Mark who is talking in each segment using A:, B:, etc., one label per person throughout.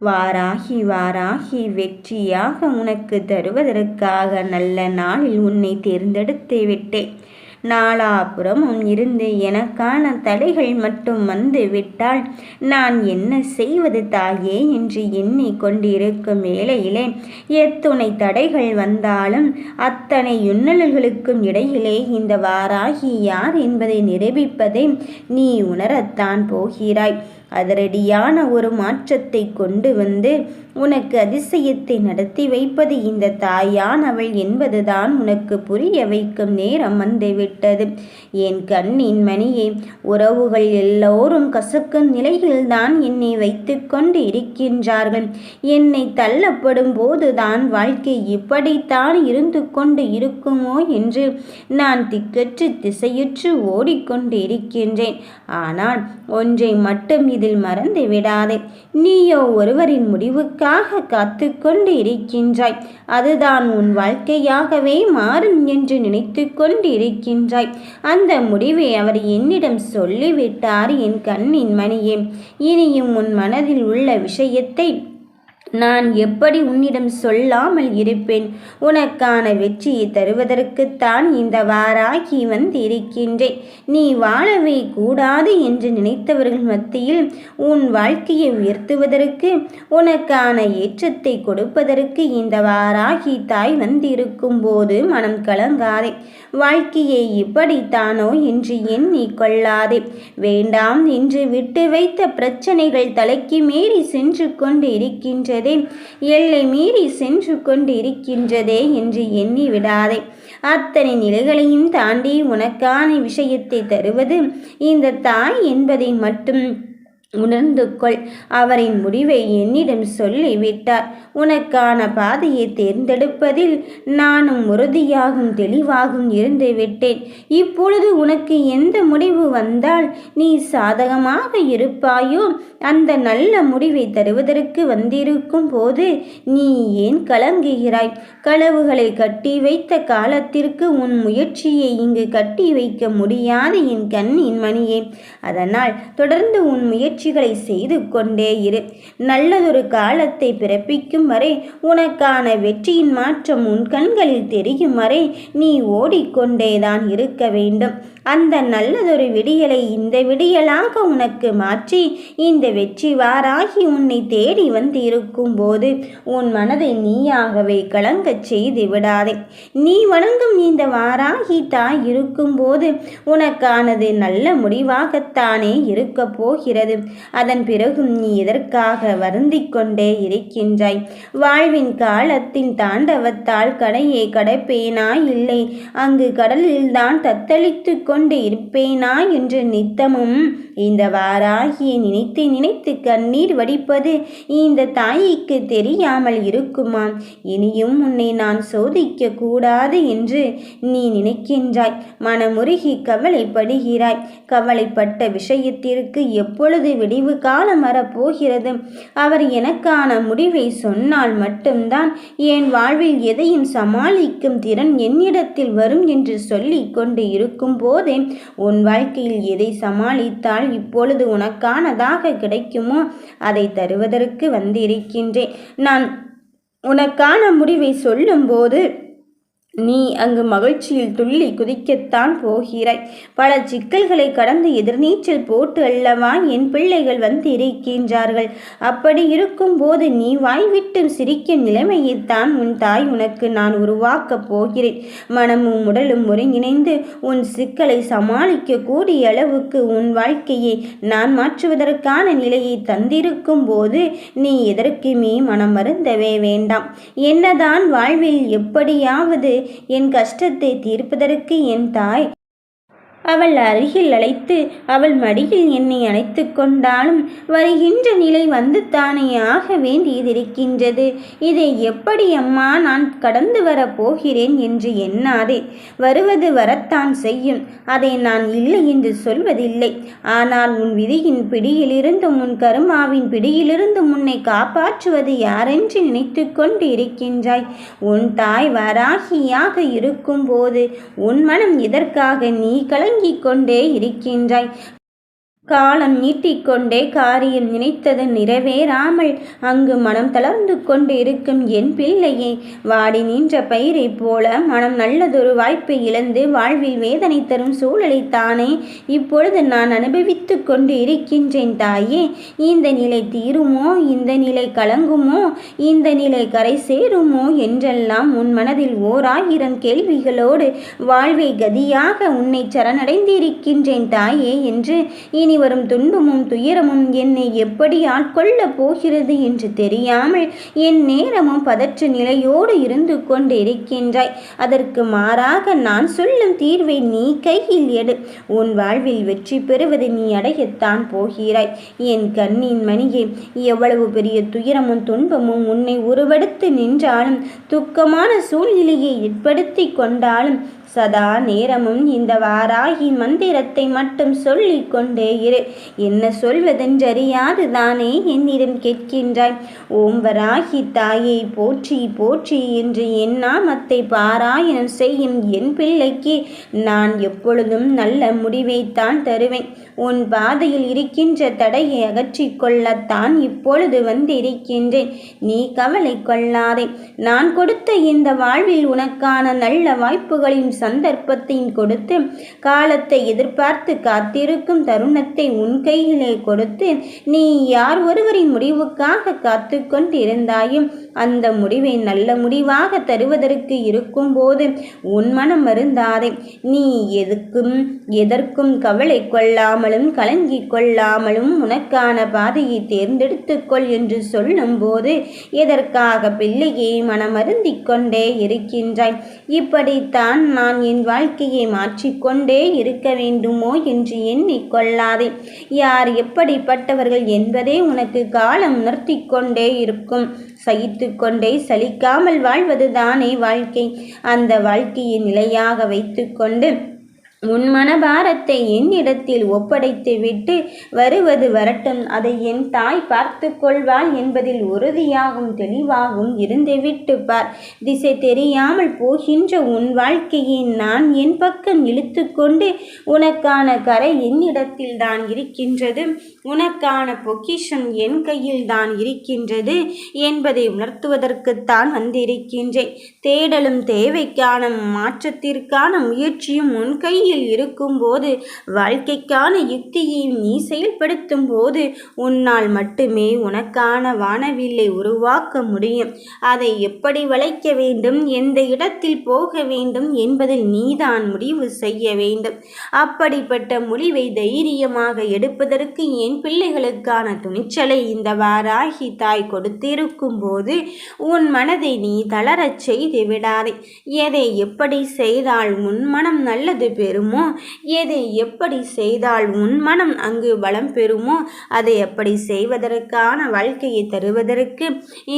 A: வாராகி வாராகி வெற்றியாக உனக்கு தருவதற்காக நல்ல நாளில் உன்னை தேர்ந்தெடுத்து விட்டேன். நாலாபுறமும் இருந்து எனக்கான தடைகள் மட்டும் வந்து விட்டால் நான் என்ன செய்வது தாயே என்று எண்ணி கொண்டிருக்கும் வேளையிலே எத்துணை தடைகள் வந்தாலும் அத்தனை யுன்னல்களுக்கும் இடையிலே இந்த வாராகி யார் என்பதை நிரூபிப்பதை நீ உணரத்தான் போகிறாய். அதிரடியான ஒரு மாற்றத்தை கொண்டு வந்து உனக்கு அதிசயத்தை நடத்தி வைப்பது இந்த தாயானவள் என்பதுதான் உனக்கு புரிய வைக்கும் நேரம் வந்துவிட்டது. என் கண்ணின் மணியே உறவுகள் எல்லோரும் கசக்கும் நிலையில்தான் என்னை வைத்து கொண்டு இருக்கின்றார்கள். என்னை தள்ளப்படும் போதுதான் வாழ்க்கை இப்படித்தான் இருந்து கொண்டு இருக்குமோ என்று நான் திக்கற்று திசையுற்று ஓடிக்கொண்டு இருக்கின்றேன். ஆனால் ஒன்றை மட்டும் இதில் மறந்து விடாதே நீயோ ஒருவரின் முடிவுக்கு உனக்காக காத்து கொண்டு இருக்கின்றாய் அதுதான் உன் வாழ்க்கையாகவே மாறும் என்று நினைத்து கொண்டு இருக்கின்றாய் அந்த முடிவை அவர் என்னிடம் சொல்லிவிட்டார் என் கண்ணின் மணியே. இனியும் உன் மனதில் உள்ள விஷயத்தை நான் எப்படி உன்னிடம் சொல்லாமல் இருப்பேன்? உனக்கான வெற்றியை தருவதற்குத்தான் இந்த வாராகி வந்திருக்கின்றேன் நீ வாழவே கூடாது என்று நினைத்தவர்கள் மத்தியில் உன் வாழ்க்கையை உயர்த்துவதற்கு உனக்கான ஏற்றத்தை கொடுப்பதற்கு இந்த வாராகி தாய் வந்திருக்கும் போது மனம் கலங்காதே. வாழ்க்கையை இப்படித்தானோ என்று எண்ணி கொள்ளாதே. வேண்டாம் என்று விட்டு வைத்த பிரச்சனைகள் தலைக்கு மீறி சென்று கொண்டு இருக்கின்றது. இருக்கின்றதே எல்லை மீறி சென்று கொண்டிருக்கின்றதே என்று எண்ணி விடாதே அத்தனை நிலைகளையும் தாண்டி உனக்கான விஷயத்தை தருவது இந்த தாய் என்பதை மட்டும் உணர்ந்து கொள் அவரின் முடிவை என்னிடம் சொல்லிவிட்டார். உனக்கான பாதையை தேர்ந்தெடுப்பதில் நானும் உறுதியாகும் தெளிவாகும் இருந்து விட்டேன். இப்பொழுது உனக்கு எந்த முடிவு வந்தால் நீ சாதகமாக இருப்பாயோ அந்த நல்ல முடிவை தருவதற்கு வந்திருக்கும் போது நீ ஏன் கலங்குகிறாய்? களவுகளை கட்டி வைத்த காலத்திற்கு உன் முயற்சியை இங்கு கட்டி வைக்க முடியாது என் கண்ணின் மணியே. அதனால் தொடர்ந்து உன் முயற்சி முயற்சிகளை செய்து கொண்டே இரு. நல்லதொரு காலத்தை பிறப்பிக்கும் வரை உனக்கான வெற்றியின் மாற்றம் உன் கண்களில் தெரியும் வரை நீ ஓடிக்கொண்டேதான் இருக்க வேண்டும். அந்த நல்லதொரு விடியலை இந்த விடியலாக உனக்கு மாற்றி இந்த வெற்றி வாராகி உன்னை தேடி வந்து இருக்கும் போது உன் மனதை நீயாகவே கலங்கச் செய்து விடாதே. நீ வணங்கும் இந்த வாராகி தாய் இருக்கும்போது உனக்கானது நல்ல முடிவாகத்தானே இருக்கப் போகிறது. அதன் பிறகும் நீ எதற்காக வருந்திக் கொண்டே இருக்கின்றாய்? வாழ்வின் காலத்தின் தாண்டவத்தால் கடையை கடப்பேனா இல்லை அங்கு கடலில்தான் தத்தளித்து கொண்டு இருப்பேனா? என்று நித்தமும் இந்த வாராகியை நினைத்து நினைத்து கண்ணீர் வடிப்பது இந்த தாய்க்கு தெரியாமல் இருக்குமாம். இனியும் உன்னை நான் சோதிக்க கூடாது என்று நீ நினைக்கின்றாய். மனமுருகி கவலைப்படுகிறாய். கவலைப்பட்ட விஷயத்திற்கு எப்பொழுது விடிவு காலம் வரப்போகிறது? அவர் எனக்கான முடிவை சொன்னால் மட்டும்தான் என் வாழ்வில் எதையும் சமாளிக்கும் திறன் என்னிடத்தில் வரும் என்று சொல்லிக் கொண்டு இருக்கும் போதே உன் வாழ்க்கையில் எதை சமாளித்தால் இப்பொழுது உனக்கானதாக கிடைக்குமோ அதை தருவதற்கு வந்திருக்கின்றேன். நான் உனக்கான முடிவை சொல்லும்போது நீ அங்கு மகிழ்ச்சியில் துள்ளி குதிக்கத்தான் போகிறாய். பல சிக்கல்களை கடந்து எதிர்நீச்சல் போட்டு அல்லவா என் பிள்ளைகள் வந்து இருக்கின்றார்கள் அப்படி இருக்கும் போது நீ வாய்விட்டு சிரிக்கும் நிலைமையைத்தான் உன் தாய் உனக்கு நான் உருவாக்கப் போகிறேன். மனமும் உடலும் ஒருங்கிணைந்து உன் சிக்கலை சமாளிக்க கூடிய அளவுக்கு உன் வாழ்க்கையை நான் மாற்றுவதற்கான நிலையை தந்திருக்கும் போது நீ எதற்குமே மனம் மருந்தவே வேண்டாம். என்னதான் வாழ்வில் எப்படியாவது என் கஷ்டத்தை தீர்ப்பதற்கு என் தாய் அவள் அருகில் அழைத்து அவள் மடியில் என்னை அழைத்து கொண்டாலும் வருகின்ற நிலை வந்து தானே ஆக வேண்டியதிருக்கின்றது. இதை எப்படி அம்மா நான் கடந்து வரப் போகிறேன் என்று எண்ணாதே. வருவது வரத்தான் செய்யும். அதை நான் இல்லை என்று சொல்வதில்லை. ஆனால் உன் விதியின் பிடியிலிருந்து உன் கருமாவின் பிடியிலிருந்து உன்னை காப்பாற்றுவது யாரென்று நினைத்து கொண்டு இருக்கின்றாய்? உன் தாய் வராகியாக இருக்கும்போது உன் மனம் எதற்காக நீ கலை உறங்கிக் கொண்டே இருக்கின்றாய். காலம் நீட்டிக்கொண்டே காரியம் நினைத்தது நிறைவேறாமல் அங்கு மனம் தளர்ந்து கொண்டு இருக்கும் என் பிள்ளையே வாடி நின்ற பயிரைப் போல மனம் நல்லதொரு வாய்ப்பை இழந்து வாழ்வில் வேதனை தரும் சூழலைத்தானே இப்பொழுது நான் அனுபவித்து கொண்டு இருக்கின்றேன் தாயே. இந்த நிலை தீருமோ? இந்த நிலை கலங்குமோ? இந்த நிலை கரை சேருமோ? என்றெல்லாம் உன் மனதில் ஓர் ஆயிரம் கேள்விகளோடு வாழ்வை கதியாக உன்னை சரணடைந்திருக்கின்றேன் தாயே என்று இனி இனி வரும் துன்பமும் துயரமும் என்னை எப்படி ஆட்கொள்ளப் போகிறது என்று தெரியாமல் என் நேரமும் பதற்ற நிலையோடு இருந்து கொண்டிருக்கின்றாய். அதற்கு மாறாக நான் சொல்லும் தீர்வை நீ கையில் எடு. உன் வாழ்வில் வெற்றி பெறுவதை நீ அடையத்தான் போகிறாய். என் கண்ணின் மணியே எவ்வளவு பெரிய துயரமும் துன்பமும் உன்னை உருவெடுத்து நின்றாலும் துக்கமான சூழ்நிலையை ஏற்படுத்தி கொண்டாலும் சதா நேரமும் இந்த வாராகி மந்திரத்தை மட்டும் சொல்லி கொண்டே இரு. என்ன சொல்வதென்றறியாது தானே என்னிடம் கேட்கின்றாய். ஓம் வராகி தாயை போற்றி போற்றி என்று என் நாமத்தை பாராயணம் செய்யும் என் பிள்ளைக்கு நான் எப்பொழுதும் நல்ல முடிவைத்தான் தருவேன். உன் பாதையில் இருக்கின்ற தடையை அகற்றிக்கொள்ளத்தான் இப்பொழுது வந்திருக்கின்றேன். நீ கவலை கொள்ளாதே. நான் கொடுத்த இந்த வாழ்வில் உனக்கான நல்ல வாய்ப்புகளையும் சந்தர்ப்பத்தை கொடுத்து காலத்தை எதிர்பார்த்து காத்திருக்கும் தருணத்தை உன் கையிலே கொடுத்து நீ யார் ஒருவரின் முடிவுக்காக காத்து கொண்டிருந்தாயும் அந்த முடிவை நல்ல முடிவாக தருவதற்கு இருக்கும்போது உன் மனம் மருந்தாதே நீ எதுக்கும் எதற்கும் கவலை கொள்ளாமலும் கலங்கி கொள்ளாமலும் உனக்கான பாதையை தேர்ந்தெடுத்துக்கொள் என்று சொல்லும்போது எதற்காக பிள்ளையை மனமருந்திக் கொண்டே இருக்கின்றாய்? இப்படித்தான் நான் என் வாழ்க்கையை மாற்றிக்கொண்டே இருக்க வேண்டுமோ என்று எண்ணிக்கொள்ளாதே யார் எப்படிப்பட்டவர்கள் என்பதே உனக்கு காலம் உணர்த்தி கொண்டே இருக்கும். சகித்து கொண்டே சலிக்காமல் வாழ்வதுதானே வாழ்க்கை. அந்த வாழ்க்கையை நிலையாக வைத்துக்கொண்டு உன் மனபாரத்தை என்னிடத்தில் ஒப்படைத்து விட்டு வருவது வரட்டும். அதை என் தாய் பார்த்து கொள்வாள் என்பதில் உறுதியாகும் தெளிவாகும் இருந்துவிட்டு பார். திசை தெரியாமல் போகின்ற உன் வாழ்க்கையை நான் என் பக்கம் இழுத்து கொண்டு உனக்கான கரை என்னிடத்தில் தான் இருக்கின்றது. உனக்கான பொக்கிஷம் என் கையில் தான் இருக்கின்றது என்பதை உணர்த்துவதற்குத்தான் வந்திருக்கின்றேன். தேடலும் தேவைக்கான மாற்றத்திற்கான முயற்சியும் உன் கையில் நிலையில் இருக்கும்போது வாழ்க்கைக்கான யுக்தியை நீ செயல்படுத்தும் போது உன்னால் மட்டுமே உனக்கான வானவில்லை உருவாக்க முடியும். அதை எப்படி வளைக்க வேண்டும் எந்த இடத்தில் போக வேண்டும் என்பதில் நீதான் முடிவு செய்ய வேண்டும். அப்படிப்பட்ட முடிவை தைரியமாக எடுப்பதற்கு என் பிள்ளைகளுக்கான துணிச்சலை இந்த வாராகி தாய் கொடுத்திருக்கும் போது உன் மனதை நீ தளரச் செய்து விடாதே. எதை எப்படி செய்தால் உன் மனம் நல்லது பெறும்? பெறுமோ? எதை எப்படி செய்தால் உன் மனம் அங்கு வளம் பெறுமோ? அதை எப்படி செய்வதற்கான வாழ்க்கையை தருவதற்கு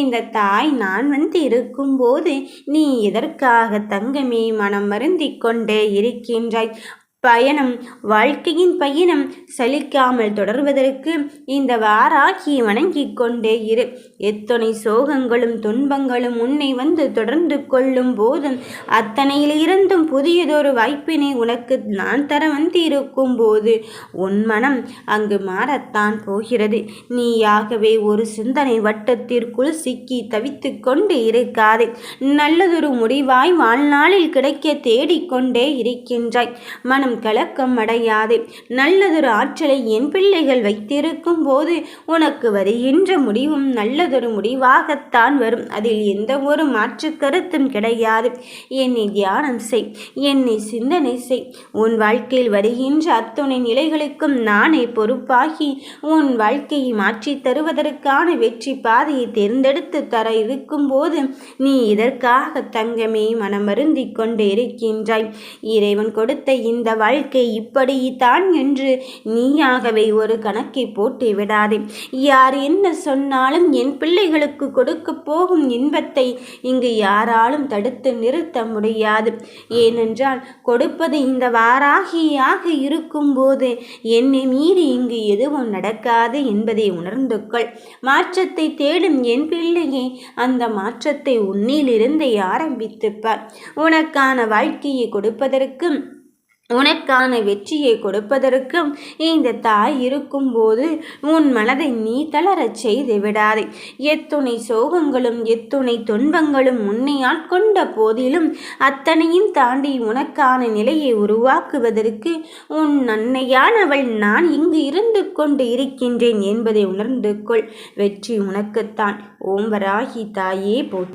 A: இந்த தாய் நான் வந்து இருக்கும்போது நீ எதற்காக தங்கமே மனம் வருந்தி கொண்டே இருக்கின்றாய்? பயணம் வாழ்க்கையின் பயணம் சலிக்காமல் தொடர்வதற்கு இந்த வாராகியை வணங்கிக் கொண்டே இரு. எத்தனை சோகங்களும் துன்பங்களும் உன்னை வந்து தொடர்ந்து கொள்ளும் போதும் அத்தனையிலிருந்தும் புதியதொரு வாய்ப்பினை உனக்கு நான் தர வந்திருக்கும் போது உன் மனம் அங்கு மாறத்தான் போகிறது. நீயாகவே ஒரு சிந்தனை வட்டத்திற்குள் சிக்கி தவித்து கொண்டு இருக்காதே. நல்லதொரு முடிவாய் வாழ்நாளில் கிடைக்க தேடிக்கொண்டே இருக்கின்றாய். மனம் கலக்கம் அடையாதே. நல்லதொரு ஆற்றலை என் பிள்ளைகள் வைத்திருக்கும் போது உனக்கு வருகின்ற முடிவும் நல்லதொரு முடிவாகத்தான் வரும். அதில் எந்த ஒரு மாற்று கருத்தும் கிடையாது. என்னை தியானம் செய் என்னை சிந்தனை செய். உன் வாழ்க்கையில் வருகின்ற அத்துணை நிலைகளுக்கும் நானே பொறுப்பாகி உன் வாழ்க்கையை மாற்றி தருவதற்கான வெற்றி பாதையை தேர்ந்தெடுத்து தர இருக்கும் போது நீ இதற்காக தங்கமே மனமருந்திக் கொண்டு இருக்கின்றாய். இறைவன் கொடுத்த இந்த வாழ்க்கை இப்படித்தான் என்று நீயாகவே ஒரு கணக்கை போட்டு விடாதே. யார் என்ன சொன்னாலும் என் பிள்ளைகளுக்கு கொடுக்க போகும் இன்பத்தை இங்கு யாராலும் தடுத்து நிறுத்த முடியாது. ஏனென்றால் கொடுப்பது இந்த வாராகியாக இருக்கும்போது என்னை மீறி இங்கு எதுவும் நடக்காது என்பதை உணர்ந்து கொள். மாற்றத்தை தேடும் என் பிள்ளையே அந்த மாற்றத்தை உன்னிலிருந்து ஆரம்பித்துப்பார். உனக்கான வாழ்க்கையை கொடுப்பதற்கு உனக்கான வெற்றியை கொடுப்பதற்கும் இந்த தாய் இருக்கும்போது உன் மனதை நீ தளரச் செய்து விடாதே. எத்துணை சோகங்களும் எத்துணை துன்பங்களும் உன்னை ஆட்கொண்ட போதிலும் அத்தனையும் தாண்டி உனக்கான நிலையை உருவாக்குவதற்கு உன் அன்னையானவள் நான் இங்கு இருந்து கொண்டு இருக்கின்றேன் என்பதை உணர்ந்து கொள். வெற்றி உனக்குத்தான். ஓம்பராகி தாயே போட்டு